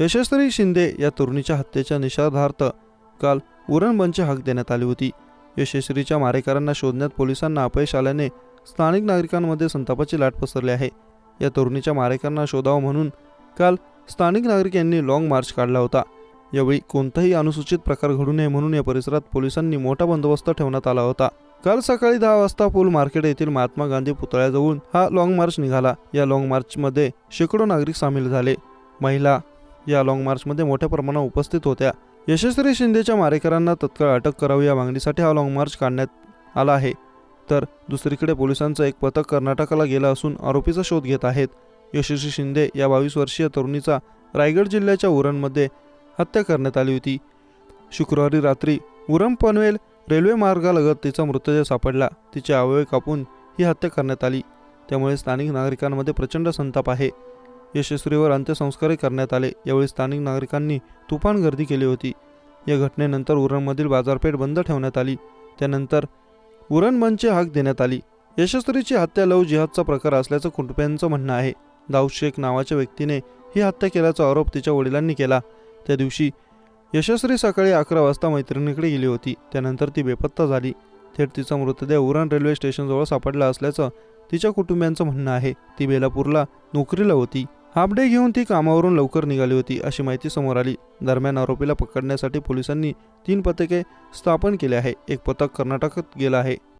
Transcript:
यशस्वी शिंदे या तरुणीच्या हत्येच्या निषेधार्थ काल उरण बंदची हाक देण्यात आली होती. यशस्वीच्या मारेकरांना शोधण्यात पोलिसांना अपयश आल्याने स्थानिक नागरिकांमध्ये संतापाची लाट पसरली आहे. या तरुणीच्या मारेकरांना शोधावं म्हणून काल स्थानिक नागरिक यांनी लाँग मार्च काढला होता. यावेळी कोणताही अनुसूचित प्रकार घडू नये म्हणून या परिसरात पोलिसांनी मोठा बंदोबस्त ठेवण्यात आला होता. काल सकाळी दहा वाजता पूल मार्केट येथील महात्मा गांधी पुतळ्याजवळून हा लाँग मार्च निघाला. या लाँग मार्चमध्ये शेकडो नागरिक सामील झाले. महिला या लाँग मार्चमध्ये मोठ्या प्रमाणात उपस्थित होत्या. यशस्वी शिंदेच्या मारेकरांना तत्काळ अटक करावी या मागणीसाठी हा लाँग मार्च काढण्यात आला आहे. तर दुसरीकडे पोलिसांचं एक पथक कर्नाटकाला गेलं असून आरोपीचा शोध घेत आहेत. यशस्वी शिंदे या बावीस वर्षीय तरुणीचा रायगड जिल्ह्याच्या उरणमध्ये हत्या करण्यात आली होती. शुक्रवारी रात्री उरम पनवेल रेल्वे मार्गालगत तिचा मृतदेह सापडला. तिचे अवयव कापून ही हत्या करण्यात आली. त्यामुळे स्थानिक नागरिकांमध्ये प्रचंड संताप आहे. यशस्वीवर अंत्यसंस्कारही करण्यात आले. यावेळी स्थानिक नागरिकांनी तुफान गर्दी केली होती. या घटनेनंतर उरणमधील बाजारपेठ बंद ठेवण्यात आली. त्यानंतर उरण हाक देण्यात आली. यशस्वीची हत्या लव जिहादचा प्रकार असल्याचं कुटुंबियांचं म्हणणं आहे. दाऊद शेख नावाच्या व्यक्तीने ही हत्या केल्याचा आरोप तिच्या वडिलांनी केला. त्या दिवशी यशस्वी सकाळी अकरा वाजता मैत्रिणीकडे गेली होती. त्यानंतर ती बेपत्ता झाली. थेट तिचा मृतदेह उरण रेल्वे स्टेशनजवळ सापडला असल्याचं तिच्या कुटुंबियांचं म्हणणं आहे. ती बेलापूरला नोकरीला होती. हाफ डे घेऊन ती कामावरून लवकर निघाली होती अशी माहिती समोर आली. दरम्यान आरोपीला पकडण्यासाठी पोलिसांनी तीन पथके स्थापन केले आहे. एक पथक कर्नाटकात गेलं आहे.